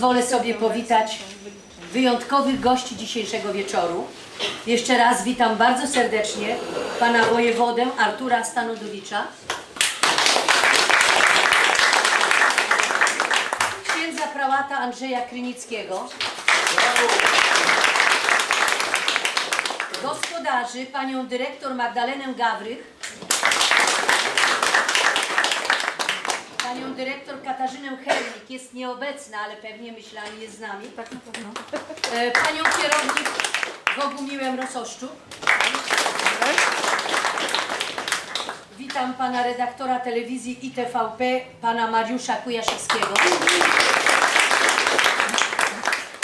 pozwolę sobie powitać wyjątkowych gości dzisiejszego wieczoru. Jeszcze raz witam bardzo serdecznie pana wojewodę Artura Stanodowicza, księdza prałata Andrzeja Krynickiego, gospodarzy panią dyrektor Magdalenę Gawrych, panią dyrektor Katarzynę Hernik, jest nieobecna, ale pewnie myślami jest z nami. Tak na pewno. Panią kierownik Bogumiłę Rososzczuk. Witam pana redaktora telewizji ITVP, pana Mariusza Kujaszewskiego.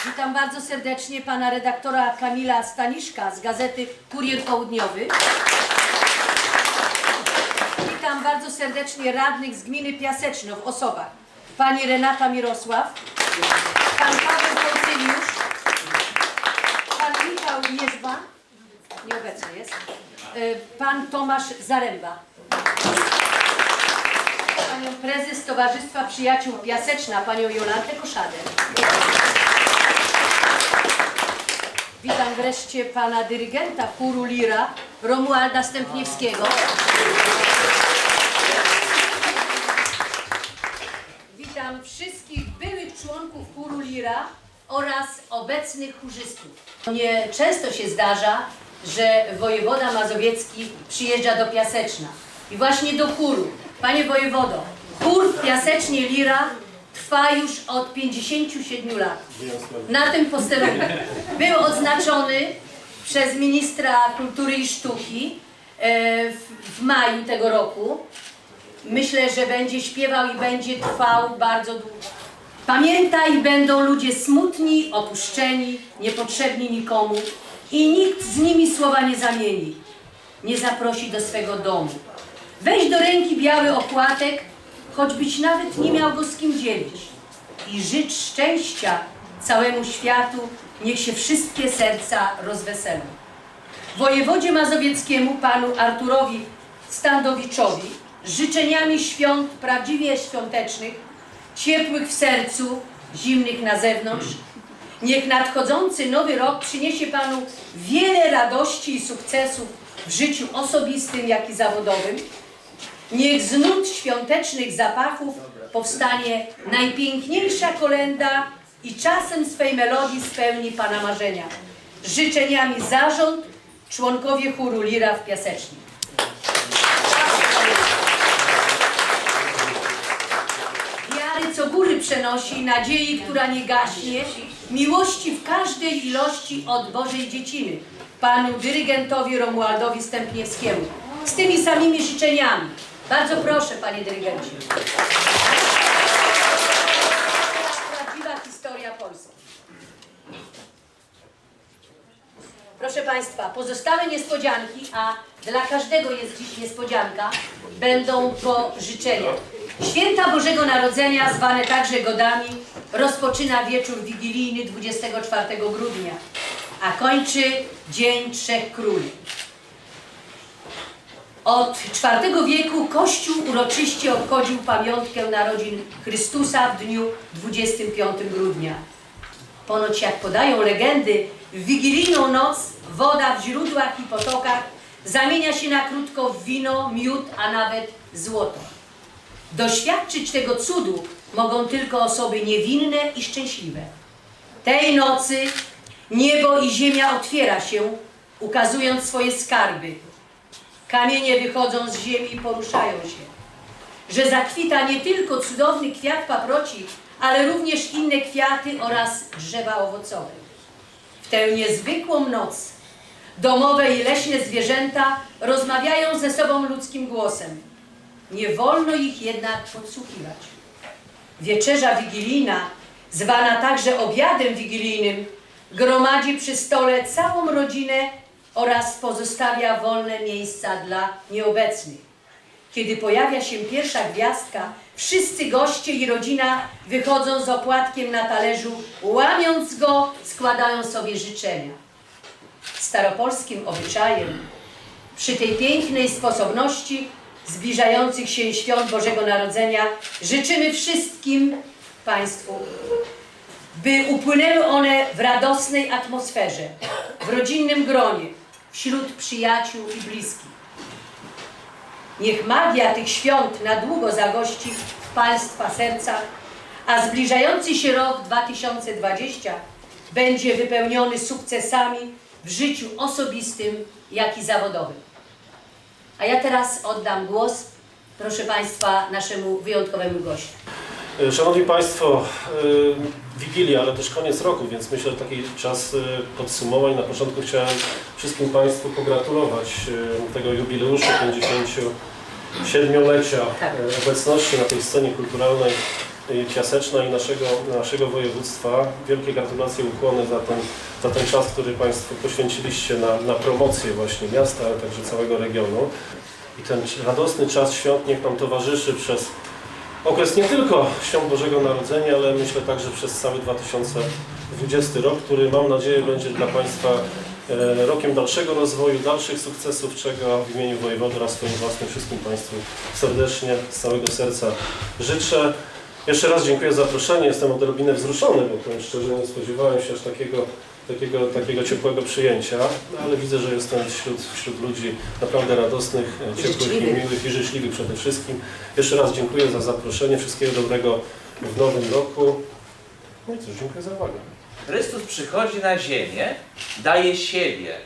Witam bardzo serdecznie pana redaktora Kamila Staniszka z gazety Kurier Południowy. Witam bardzo serdecznie radnych z gminy Piaseczno w osobach. Pani Renata Mirosław, pan Paweł Kołcyliusz, pan Michał Jeżba, nieobecny jest, y, pan Tomasz Zaręba. Panią prezes Towarzystwa Przyjaciół Piaseczna, panią Jolantę Koszadę. Witam wreszcie pana dyrygenta chóru Lira, Romualda Stępniewskiego. Oraz obecnych chórzystów. Nie często się zdarza, że wojewoda mazowiecki przyjeżdża do Piaseczna. I właśnie do chóru. Panie wojewodo, chór w Piasecznie Lira trwa już od 57 lat. Na tym posterunku. Był odznaczony przez ministra kultury i sztuki e, w maju tego roku. Myślę, że będzie śpiewał i będzie trwał bardzo długo. Pamiętaj, będą ludzie smutni, opuszczeni, niepotrzebni nikomu i nikt z nimi słowa nie zamieni, nie zaprosi do swego domu. Weź do ręki biały opłatek, choćbyś nawet nie miał go z kim dzielić. I życz szczęścia całemu światu, niech się wszystkie serca rozweselą. Wojewodzie mazowieckiemu, panu Arturowi Standowiczowi, życzeniami świąt prawdziwie świątecznych, ciepłych w sercu, zimnych na zewnątrz. Niech nadchodzący nowy rok przyniesie panu wiele radości i sukcesów w życiu osobistym, jak i zawodowym. Niech z nut świątecznych zapachów powstanie najpiękniejsza kolenda i czasem swej melodii spełni Pana marzenia. Życzeniami zarząd, członkowie chóru Lira w Piasecznie. Co góry przenosi, nadziei, która nie gaśnie, miłości w każdej ilości od Bożej dzieciny, Panu dyrygentowi Romualdowi Stępniewskiemu. Z tymi samymi życzeniami. Bardzo proszę, Panie dyrygencie. Prawdziwa historia Polski. Proszę Państwa, pozostałe niespodzianki, a dla każdego jest dziś niespodzianka, będą po życzeniach. Święta Bożego Narodzenia, zwane także godami, rozpoczyna wieczór wigilijny 24 grudnia, a kończy Dzień Trzech Króli. Od IV wieku Kościół uroczyście obchodził pamiątkę narodzin Chrystusa w dniu 25 grudnia. Ponoć jak podają legendy, w wigilijną noc woda w źródłach i potokach zamienia się na krótko w wino, miód, a nawet złoto. Doświadczyć tego cudu mogą tylko osoby niewinne i szczęśliwe. Tej nocy niebo i ziemia otwiera się, ukazując swoje skarby. Kamienie wychodzą z ziemi i poruszają się. Że zakwita nie tylko cudowny kwiat paproci, ale również inne kwiaty oraz drzewa owocowe. W tę niezwykłą noc domowe i leśne zwierzęta rozmawiają ze sobą ludzkim głosem. Nie wolno ich jednak podsłuchiwać. Wieczerza wigilijna, zwana także obiadem wigilijnym, gromadzi przy stole całą rodzinę oraz pozostawia wolne miejsca dla nieobecnych. Kiedy pojawia się pierwsza gwiazdka, wszyscy goście i rodzina wychodzą z opłatkiem na talerzu, łamiąc go, składają sobie życzenia. Staropolskim obyczajem przy tej pięknej sposobności zbliżających się świąt Bożego Narodzenia życzymy wszystkim Państwu by upłynęły one w radosnej atmosferze, w rodzinnym gronie, wśród przyjaciół i bliskich. Niech magia tych świąt na długo zagości w Państwa sercach, a zbliżający się rok 2020 będzie wypełniony sukcesami w życiu osobistym, jak i zawodowym. A ja teraz oddam głos, proszę Państwa, naszemu wyjątkowemu gościu. E, Szanowni Państwo, e, Wigilia, ale też koniec roku, więc myślę, że taki czas e, podsumowań. Na początku chciałem wszystkim Państwu pogratulować tego jubileuszu 57-lecia Tak. obecności na tej scenie kulturalnej e, Piaseczna i naszego, naszego województwa. Wielkie gratulacje, ukłony za ten, za ten czas, który Państwo poświęciliście na, na promocję właśnie miasta, ale także całego regionu. I ten radosny czas świąt niech nam towarzyszy przez okres nie tylko Świąt Bożego Narodzenia, ale myślę także przez cały 2020 rok, który mam nadzieję będzie dla Państwa e, rokiem dalszego rozwoju, dalszych sukcesów, czego w imieniu wojewody oraz swoim własnym wszystkim Państwu serdecznie, z całego serca życzę. Jeszcze raz dziękuję za zaproszenie, jestem odrobinę wzruszony, bo powiem szczerze, nie spodziewałem się aż takiego, takiego, takiego ciepłego przyjęcia, no, ale widzę, że jestem wśród, wśród ludzi naprawdę radosnych, e, ciepłych i miłych i życzliwych przede wszystkim. Jeszcze raz dziękuję za zaproszenie, wszystkiego dobrego w nowym roku. No i cóż, dziękuję za uwagę. Chrystus przychodzi na ziemię, daje siebie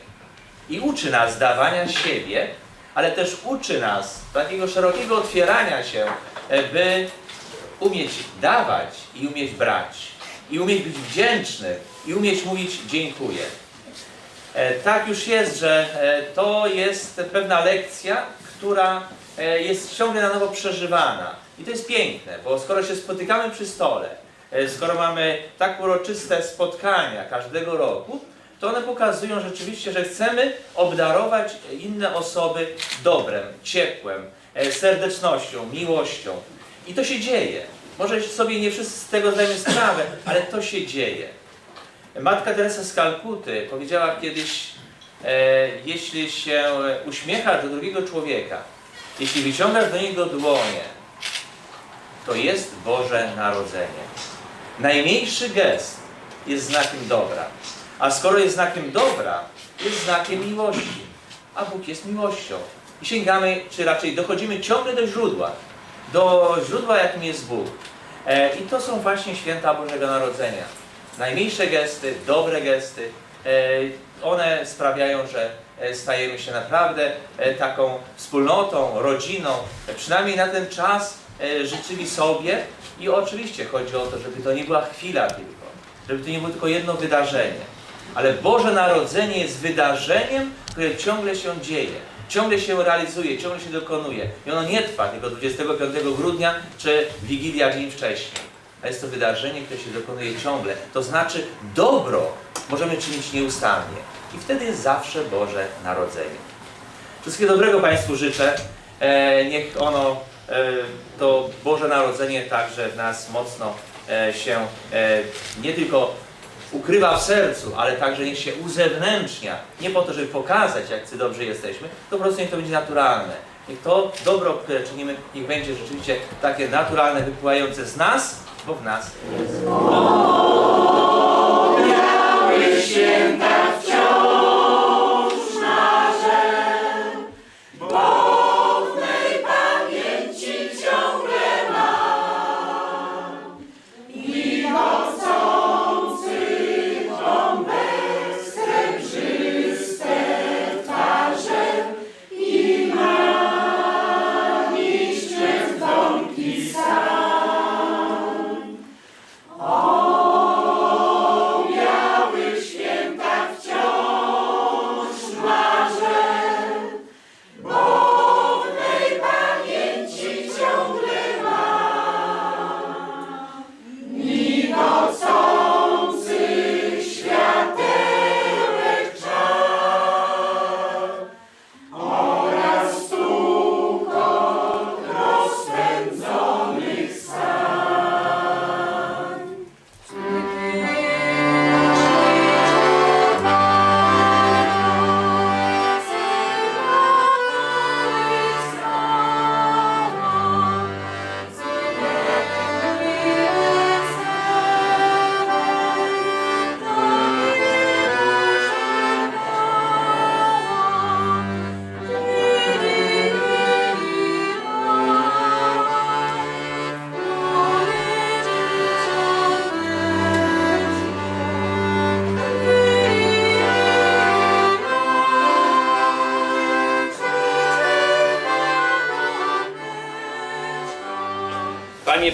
i uczy nas dawania siebie, ale też uczy nas takiego szerokiego otwierania się, e, by umieć dawać i umieć brać, i umieć być wdzięczny, i umieć mówić dziękuję. E, Tak już jest, że e, to jest pewna lekcja, która e, jest ciągle na nowo przeżywana. I to jest piękne, bo skoro się spotykamy przy stole, skoro mamy tak uroczyste spotkania każdego roku, to one pokazują rzeczywiście, że chcemy obdarować inne osoby dobrem, ciepłem, serdecznością, miłością. I to się dzieje. Może sobie nie wszyscy z tego zdajemy sprawę, ale to się dzieje. Matka Teresa z Kalkuty powiedziała kiedyś, e, jeśli się uśmiechasz do drugiego człowieka, jeśli wyciągasz do niego dłonie, to jest Boże Narodzenie. Najmniejszy gest jest znakiem dobra. A skoro jest znakiem dobra, jest znakiem miłości. A Bóg jest miłością. I sięgamy, czy raczej dochodzimy ciągle do źródła. Do źródła, jakim jest Bóg. E, I to są właśnie święta Bożego Narodzenia. Najmniejsze gesty, dobre gesty, e, one sprawiają, że e, stajemy się naprawdę taką wspólnotą, rodziną, przynajmniej na ten czas życzyli sobie. I oczywiście chodzi o to, żeby to nie była chwila tylko, żeby to nie było tylko jedno wydarzenie, ale Boże Narodzenie jest wydarzeniem, które ciągle się dzieje, ciągle się realizuje, ciągle się dokonuje i ono nie trwa tylko 25 grudnia czy Wigilia dzień wcześniej. A jest to wydarzenie, które się dokonuje ciągle. To znaczy dobro możemy czynić nieustannie. I wtedy jest zawsze Boże Narodzenie. Wszystkiego dobrego Państwu życzę. E, niech ono, e, to Boże Narodzenie także w nas mocno e, się e, nie tylko ukrywa w sercu, ale także niech się uzewnętrznia. Nie po to, żeby pokazać, jakcy dobrzy jesteśmy, to po prostu niech to będzie naturalne. Niech to dobro, które czynimy, niech będzie rzeczywiście takie naturalne, wypływające z nas, bo w nas jest.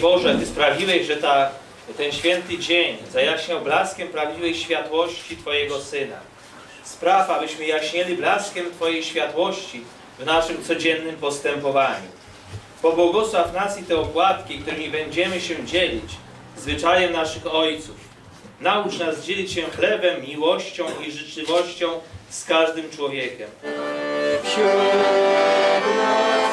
Boże, Ty sprawiłeś, że ta, ten święty dzień zajaśniał blaskiem prawdziwej światłości Twojego Syna. Spraw, abyśmy jaśnieli blaskiem Twojej światłości w naszym codziennym postępowaniu. Pobłogosław nas i te opłatki, którymi będziemy się dzielić, zwyczajem naszych ojców. Naucz nas dzielić się chlebem, miłością i życzliwością z każdym człowiekiem. Wszystkiego dobrego